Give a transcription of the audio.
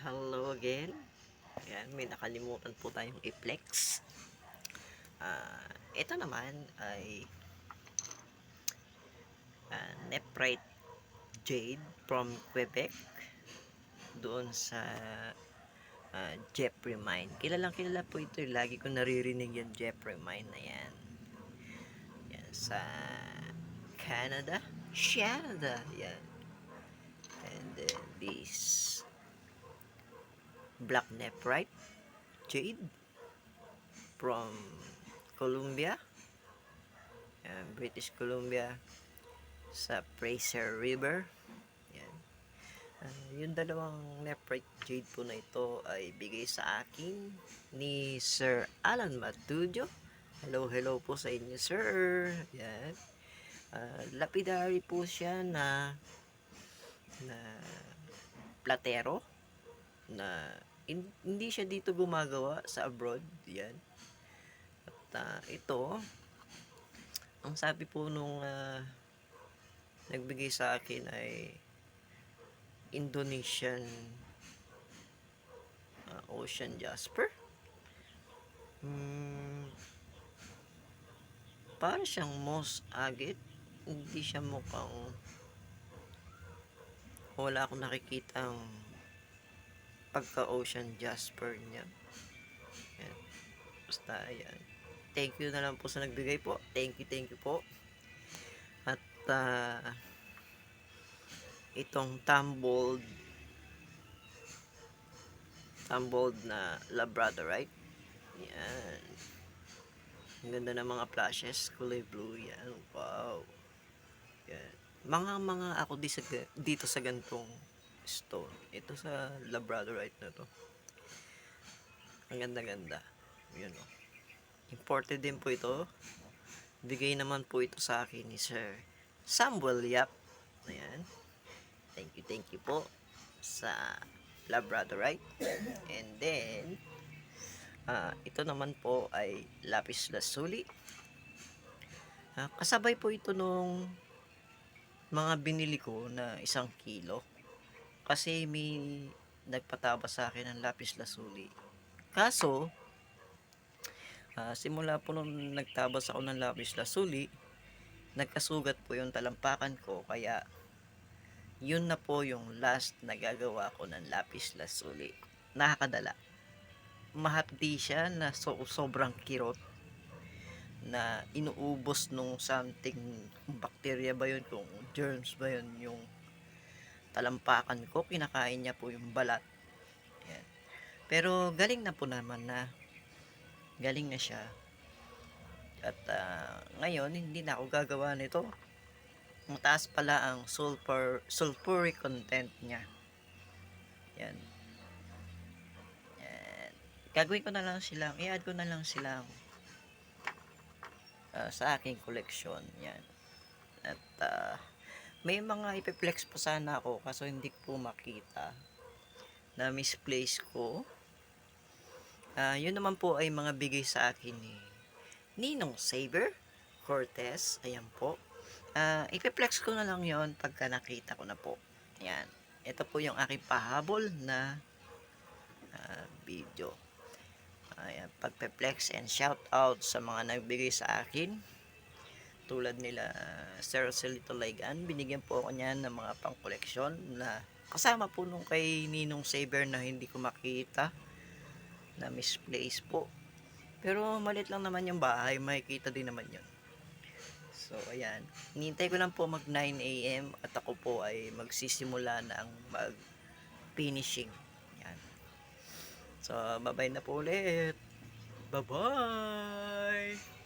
Hello again. Ayan, may nakalimutan po tayong i-flex. Ah, ito naman ay ah, Neprite Jade from Quebec doon sa ah, Jeffrey Mine. Kilalang kilala po ito. eh. Lagi ko naririnig yung Jeffrey Mine na yan. Yan sa Canada. Canada. Yan. And then this black nephrite jade? From Colombia? Yan, British Columbia. Sa Fraser River. Yan. Ah, yung dalawang nephrite jade po na ito ay bigay sa akin ni Sir Alan Matudio hello hello po sa inyo sir. Yan. Ah, lapidary po siya na na platero na hin- hindi siya dito gumagawa sa abroad yan. At ah, ito ang sabi po nung ah, nagbigay sa akin ay Indonesian ah, Ocean Jasper. Hmm, para siyang moss agate hindi siya mukhang wala akong nakikitang pagka ocean jasper niya. Yan. basta ayan. Thank you na lang po sa nagbigay po. Thank you thank you po. At ah, itong tumbled tumbled na labradorite yan ang ganda ng mga flashes. Kulay blue yan. Wow. Yan mga mga ako di sa, dito sa gantong stone ito sa labradorite na to. Ang ganda ganda yun o imported din po ito. Bigay naman po ito sa akin ni Sir Samuel Yap. Ayan. Thank you thank you po sa labradorite and then ah, ito naman po ay lapis lazuli Ah, kasabay po ito nung mga binili ko na isang kilo kasi may nagpataba sa akin ng lapis lazuli kaso ah, simula po nung nagtabas ako ng lapis lazuli nagkasugat po yung talampakan ko. Kaya yun na po yung last na gagawa ko ng lapis lazuli nakakadala. Mahapdi siya na so, sobrang kirot na inuubos nung something bacteria ba yun kung germs ba yun yung talampakan ko kinakain niya po yung balat. Yan. pero galing na po naman na galing na siya. At ah, ngayon hindi na ako gagawa nito. Mataas pala ang sulfur sulfuric content niya. Yan. Yan. Gagawin ko na lang silang i-add ko na lang silang ah, sa aking collection yan. At ah, may mga ipiplex pa sana ako kaso hindi ko makita. Na misplace ko. Ah, yun naman po ay mga bigay sa akin ni Ninong Saber Cortez. Ayan po. Ah, ipiplex ko na lang yon pagka nakita ko na po. Yan ito po yung aking pahabol na ah, video. Ayan pagpe-flex and shout out sa mga nagbigay sa akin tulad nila Sir Celito Laigan binigyan po ako niyan ng mga pang koleksyon na kasama po nung kay Ninong Saber na hindi ko makita na misplace po. Pero malit lang naman yung bahay makikita din naman yun. So ayan. Hinihintay ko lang po mag 9am at ako po ay magsisimula na ang mag finishing yan so bye bye na po ulit. Bye bye